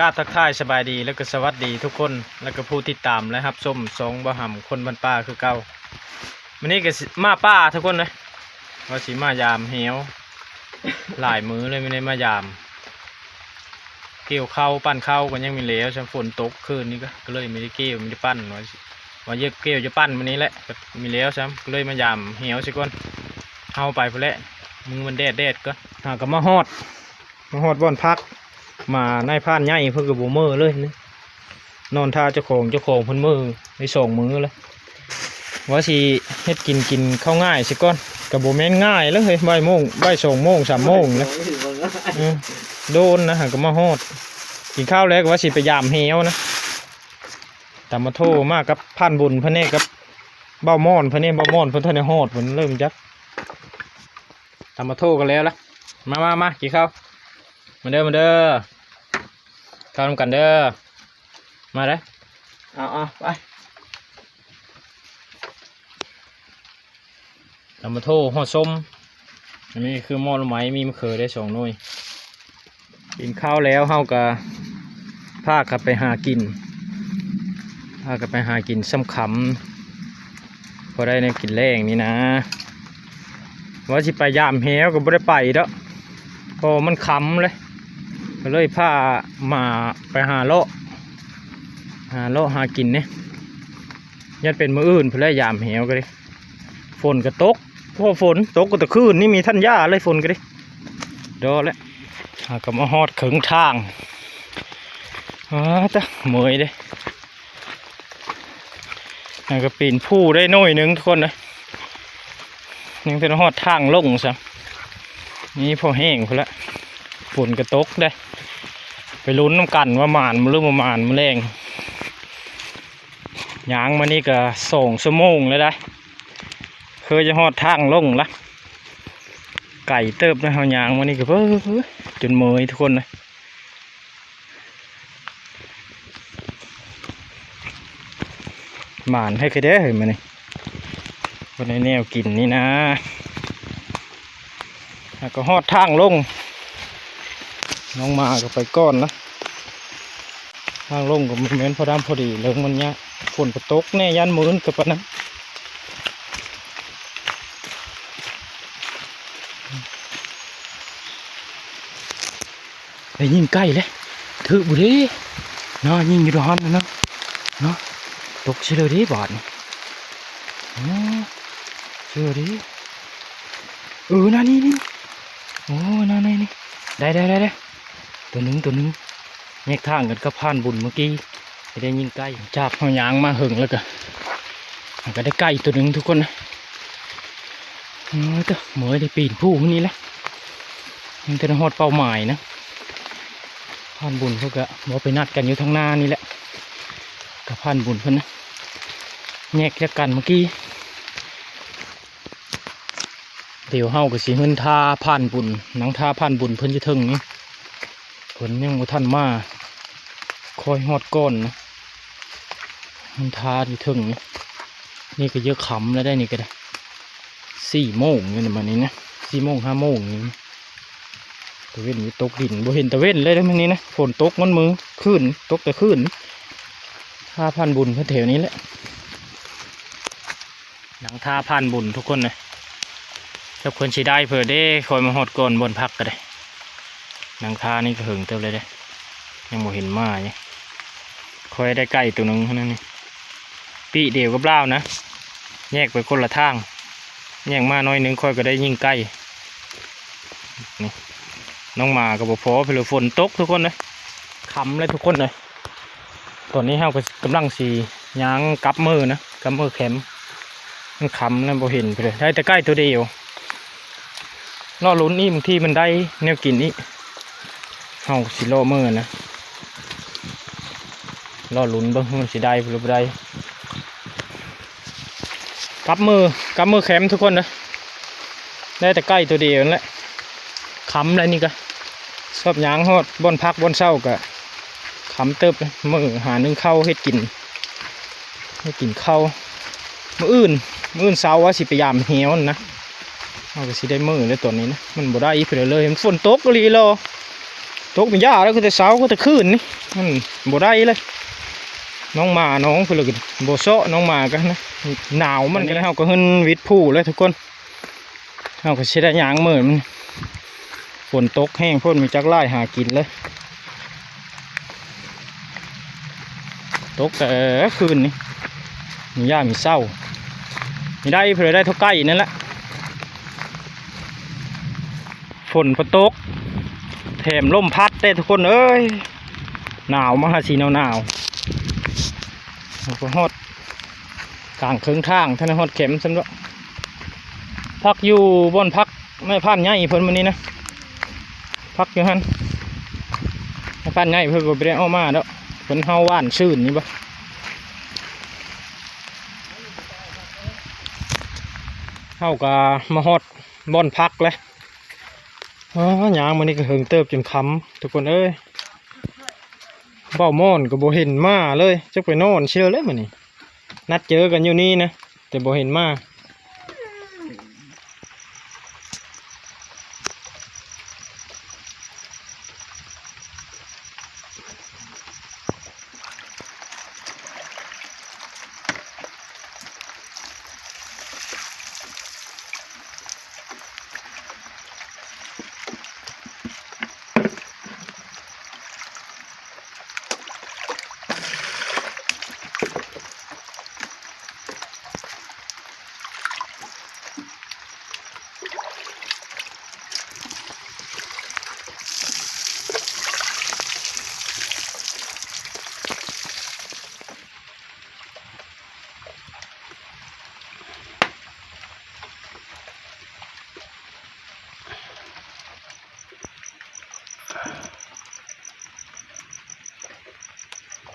กราทักทายสบายดีแล้วก็สวัสดีทุกคนแล้วก็ผู้ติดตามและรับชมสองบะหำคนบันป่าคือเก่าวันนี้ก็สิมาป้าทุกคนเลยว่าสิมายามเหวหลายมือเลยไม่ได้มายาม เกี่ยวเข้าวปั้นเข้าวกันยังมีเหลวฉันฝนตกคืนนี้ก็ก็เลยไม่ได้เกี่ยวไม่ได้ปั้นว่าสิว่าเยอะเกี่ยวจะปั้นวันนี้แหละก็มีเหลวซ้ำก็เลยมายามเหวสิก่อนเอาไปพอแล้วมือมันแดดแดดก็หาก็มาฮอดมาฮอดบ่อนพัก มาในพานใหญ่เพิ่งกับโบมือเลยนี่นอนท่าเจ้าของเจ้าของเพิ่นมือในสองมือเลยว่าสิเฮ็ดกินกินข้าวง่ายสิก่อนกับโบแม่นง่ายแล้วเฮ้ยบ่ายโมงบ่ายสองโมงสามโมงเลยเออโดนนะหาก็มาฮอดกินข้าวแล้วก็ว่าสิไปยามเฮวนะแต่มาโทรมากกับพันบุญพระเนกับเบ้ามอนพระเนเบ้ามอนเพิ่นท่านได้ฮอดเพิ่นเริ่มจักตามมาโทรกันแล้วละมามามากินข้าว มาเด้อมาเด้อเข้าทำกันเด้อมาเด้อเอาเอาไปทำมาโทห่อส้มอันนี้คือหม้อละไหมมีมะเขือได้สองหน่วยกินข้าวแล้วเฮาก็พากันไปหากินพากันไปหากินซ้ำขำพอได้ในกินแรงนี่นะว่าสิไปยามแหวก็บ่ได้ไปดอกเพอมันขำเลย ก็เลยพามาไปหาเลาะหาเลาะหากินเนี่ยยัดเป็นมืออื่นเพื่อยามเหวก็ดิฝนก็ตกพราะฝนตกก็ตะคืนนี่มีท่านย่าเลยฝนก็ดิดอแล้วหาก็มาฮอดขึงทางอ้าจะเมยเด้แล้วก็ปีนผู้ได้น่อยหนึงทุกคนเลยยังเป็นฮอดทางลงซะนี่พอแห้งพอละ ฝนกระตกได้ ไปลุ้นน้ำกันว่าหมานมันหรือบ่หมานมันแรงยางมานี่ก็ส่งสมงเลยได้เคยจะหอดทางลงละไก่เติบนะเฮายางมานี่ก็เพ้อจนเมยทุกคนเลยหมานให้เคยได้เห็นมานี่วันในแนวกินนี่นะแล้วก็หอดทางลง น้องมาก็ไปก้อนนะทางลงก็มันเหมือนพอดำพอดีเรื่องมันเนี้ยฝนก็ตกแน่ยันมือนกับปะนะได้ยิงใกล้เลยถือบุรีเนาะยิงอยู่ร้อนนะเนาะเนาะตกเชื่อดีบาดนี่อ๋อเชื่อดีเออนั่นนี่นี่โอ้นั่นนี่นี่ได้ได้ได้ได้ ตัวนึงตัวนึงแยกทางกันกับผ่านบุญเมื่อกี้ไม่ได้ยิงใกล้จากหอยางมาหึงแล้วก็มันก็ได้ใกล้ตัวนึงทุกคนนะเออเจ้าเหมยได้ปีนผู้คนนี้แหละยังจะหอดเป้าหมายนะผ่านบุญเขาก็บอกไปนัดกันอยู่ทางหน้านี่แหละกับผ่านบุญเพิ่นนะแยกจากกันเมื่อกี้เดี๋ยวเฮาก็สิเฮินท่าผ่านบุญนังท่าผ่านบุญเพิ่อนจะถึงนี่ พิ่นยังบ่ทันมาคอยฮอดก้อนนะเฮินท่าที่ถึงนี่นี่ก็เยอะขำแล้วได้นี่ก็ได้สี่โมงอยู่ในมันนี้นะสี่โมงห้าโมงนี่ตะเวนมีตกดินบ่เห็นตะเวนเลยได้มันนี้นะฝนตกมันมือขึ้นตกแต่ขึ้นท่าผ่านบุญเพิ่นแถวนี้แหละหนังท่าผ่านบุญทุกคนเลยถ้าคนสิได้เผื่อได้คอยมาหอดก่อนบนพักก็ได้ นางคานี่ก็หึงเติบเลยได้ยังบ่เห็นมาเนี่ยคอยได้ไก่ตัวนึงเท่านั้นนี่ปีเดียวกับเล่านะ แยกไปคนละทาง แยกมาน้อยนึงคอยก็ได้ยิ่งใกล้ นี่น้องมากับบพอเพลฝนตกทุกคนเลยคำเลยทุกคนเลย ตอนนี้เฮาก็กำลังสียางกับมือนะกับมือแข็มมันคำแล้วบ่เห็นไปเลยได้แต่ใกล้ตัวเดียวรอลุ้นนี่บางที่มันได้แนวกินนี่ เฮาสิรอเมื่อนะรอลุ้นบิ่งมันสิได้หรือบ่ได้กลับมือกลับมือแคมทุกคนนะได้แต่ใกล้ตัวเดียวนั่นแหละคำอะไรนี่ก็ชอบยางฮอดบอนพักบอนเศร้าก็คำเติบมือหานึ่งเข้าเฮ็ดกินเฮ็ดกินเข้ามืออื่นมืออื่นเศร้าว่าสิไปยามเหี่ยวนั่นนะเอาก็สิได้มือเลยตัวนี้นะมันบ่ได้อีกเพื่อเลยมันฝนตกก็ลีรอ ตกเป็นหญ้าแล้วก็แต่เช้าก็แต่คืนนี่มันบ่ได้เลย น้องหมาน้องเพิ่นเลยก็บ่เซาะน้องหมากันนะหนาวมันก็เลยเฮาก็หึนวิดผู้เลยทุกคนเฮาก็สิได้หยางมื้อมันฝนตกแห้งพ่นมีจักไล่หากินเลย ตกแต่คืนนี่มีหญ้ามีเศร้ามีได้เพื่อได้เท่าใกล้นั่นแหละฝนพอตก แถมลมพัดได้ทุกคนเอ้ยหนาวมาหาสีหนาวหนาวก็ฮอดกลางเครื่องทางท่านฮอดเข็มสำหรับพักอยู่บนพักไม่พันใหญ่เพิ่นวันนี้นะพักอยู่ฮันไม่พันใหญ่เพิ่นก็ไปได้เอามาแล้วเพิ่นเฮาว่านชื่นนี่บ่เฮาก็มาฮอดบอนพักเลย อ๋อยางมันนี่ก็เหิงเติบจนคำทุกคนเอ้ยเบ้าม่อนก็บ่เห็นมาเลยจะไปนอนเชื่อเลยมันนี่นัดเจอกันอยู่นี่นะแต่บ่เห็นมา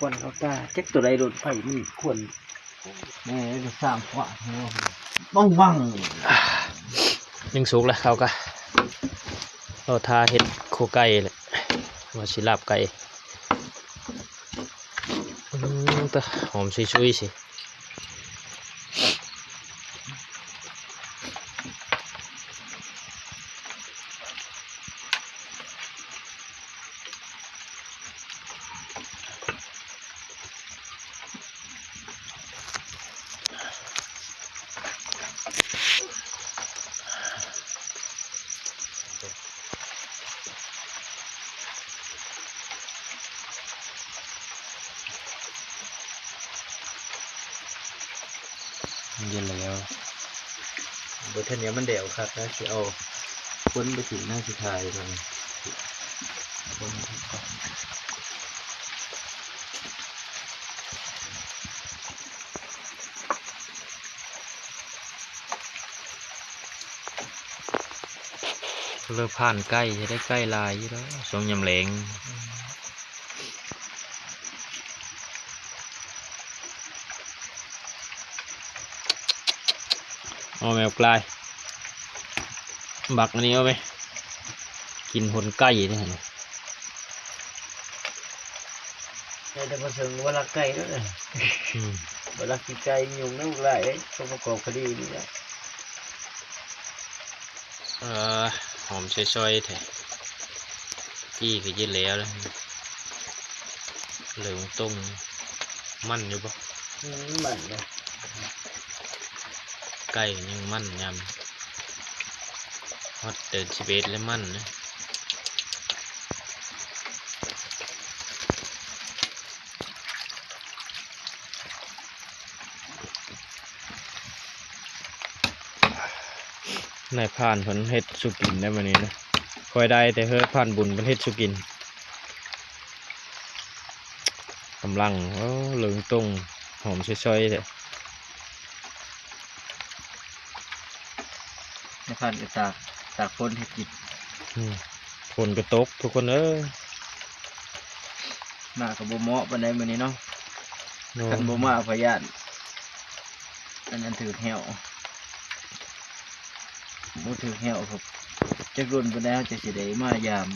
วรเอาตาเจ็กตัวใดโดนไฟมันควรแม่จะสร้างขวาบ้องบ้างยังสุกแล้วเขาก็เราทาเห็ดโคไก่เลยว่าสิลาบไก่อืมแต่หอมชุยๆสิ เย็นแล้วเบอร์ท่านเนี้ยมันเดี่ยวครับนะจะเอาพ้นไปถึงหน้าสุดท้ายเลยเริ่มผ่านใกล้จะได้ใกล้ลายอยู่แล้วสองยำแหลง เอาแมวกลายบักอันนี้เอาไหมกินผลไก่นี่ฮะแต่มาถึงเวลาไก่แล้วเลยอืมเวลากินไก่ยุงนั่งไหลต้องประกอบคดีนี่แหละเออหอมช่อยๆแท้กี้ก็เย็นแล้วแล้วเหลืองต้งมันอยู่ปะอืมมันนะ ไก่ยังมั่นยำฮอตเดินสิเบสแล้วมันนะนายผ่านผลเฮ็ดสุกินได้วันนี้นะคอยได้แต่เฮ้ยผ่านบุญเป็นเฮ็ดสุกินกำลังโอ้เหลืองตรงหอมช่อยๆเลย ใน พันกระตากตากคนให้กินอืมฝนก็ตกทุกคนเอ้ยมากับบ่เหมาะปานใดมื้อนี้เนาะโน่คันบ่มาพยานอันนั้นถือแหวบ่ถือแหวครับจักรุ่นปานใดเฮาจะสิได้มายาม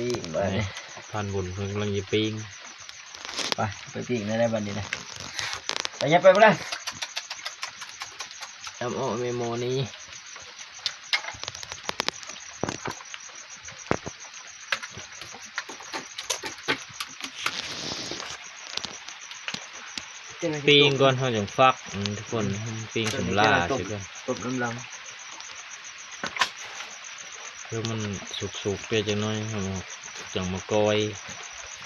ปิ้งบ้านนี้พันบุญเพิ่งกำลังจะปิ้งไปไปปิ้งได้ได้บ้านนี้นะไปยับไปบ่ได้จำโอเมโมนี้ปิ้งก่อนเขาจังฟักอืมทุกคนปิ้งสำลาใช่กันต้มน้ำลังเพื่อมันสุกๆเปรี้ยวจังน้อยครับผมจังมากอย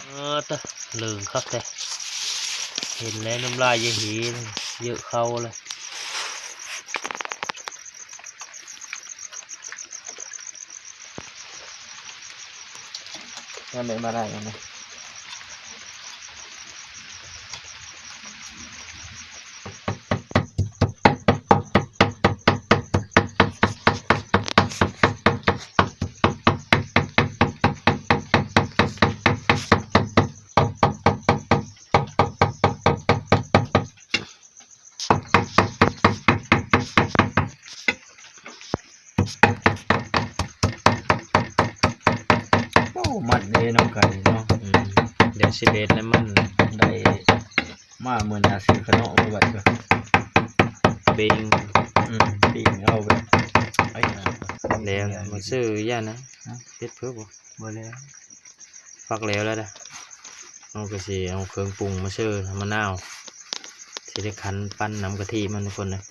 เออตะเหลืองครับแต่เห็นแล้วน้ำลายเยอะหีเลยเยอะเข้าเลยงั้นเลยมาได้ยังไง โอ้มันเลยน้องไก่เนาะ อืม เดี๋ยวสิเบสแล้วมันได้มาเหมือนอาซื้อขนมเอาไว้ก็ปิ้งอืมปิ้งเอาไปไอ้นะแล้วมาซื้อย่านะฮะเฮ็ดเพื่อบ่บ่แล้วฟักแล้วแล้วนะเอาก็สิเอาเครื่องปรุงมาซื้อมะนาวสิได้คั้นปั้นน้ำกะทิมันทุกคนเลย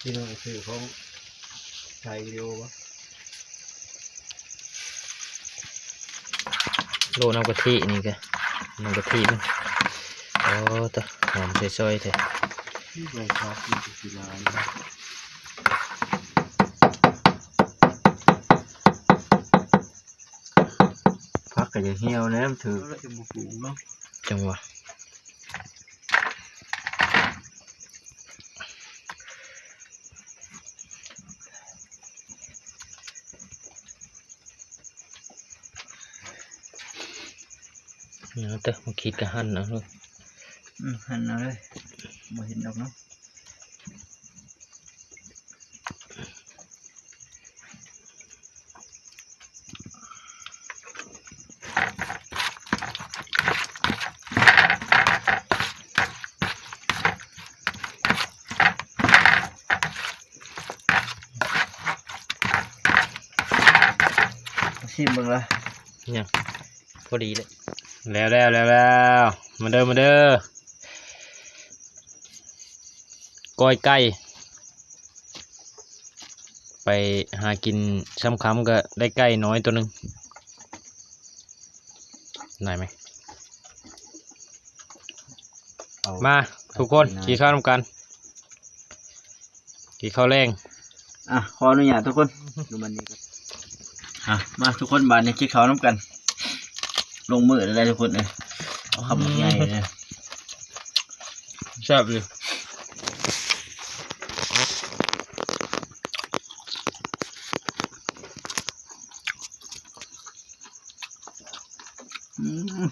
ที่น้องซื้อของถ่ายวิดีโอปะ โลน้ำกะทินี่ก็น้ำกะทิมันโอ้ตะหอมซอยๆแท้ที่ไปครับที่ศิลาเนี่ยพักก็จะเหี่ยวแล้วมันถือแล้วจะมาปลูกเนาะจังหวะ เนี่ยเตะมาขีดกระหันนะลูกอืมหันเอาเลยมาเห็นดอกเนาะชิมเบิ่งละเนี่ยพอดีเลย แล้วแล้วแล้วแล้วมาเด้อมาเด้อก้อยไก่ไปหากินช้ำคำก็ได้ไก่น้อยตัวหนึ่งได้ไหมเอามาทุกคนได้กินข้าวนำกันกินข้าวแรงอะขออนุญาตทุกคนดูมันนี้ครับอะมาทุกคนบานนี้คิดเขาวน้ำกัน ลงมือได้ทุกคนเลยเอาคำง่ายๆเลยแซ่บเลยอืม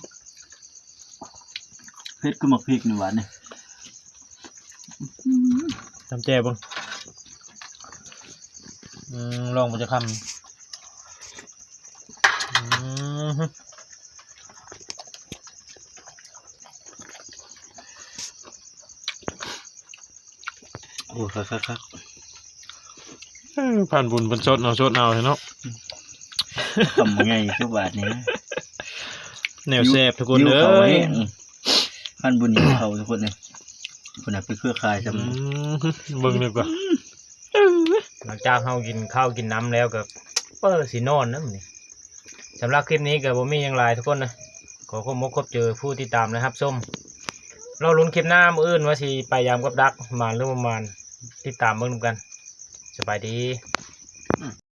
เผ็ดก็หมักพริกนี่หวานเนี่ยทำแจ่บ้างอืมลองมันจะคำ โอ้ครับครับครับเอ้ยผ่านบุญบนสดเอาสดเอาเนาะคำง่ายทุกบาทนี้นะแนวแซ่บทุกคนยิ้วเด้เขาอไว้อืมพันบุญยิ้วเขาทุกคนเลยคนน่ะเป็นเครือข่ายจำอืมเบิ่งดีกว่าหลังจากเฮากินข้าวกินน้ำแล้วก็เปิดสินอนนะมันนี่สำหรับคลิปนี้ก็บ่มีหยังหลายทุกคนนะขอขอบมกขอบเจอผู้ที่ตามนะครับส้มเราลุ้นคลิปหน้ามื้ออื่นว่าสิไปยามกับดักประมาณหรือประมาณ ติดตามเบิ่งนำกัน สบายดี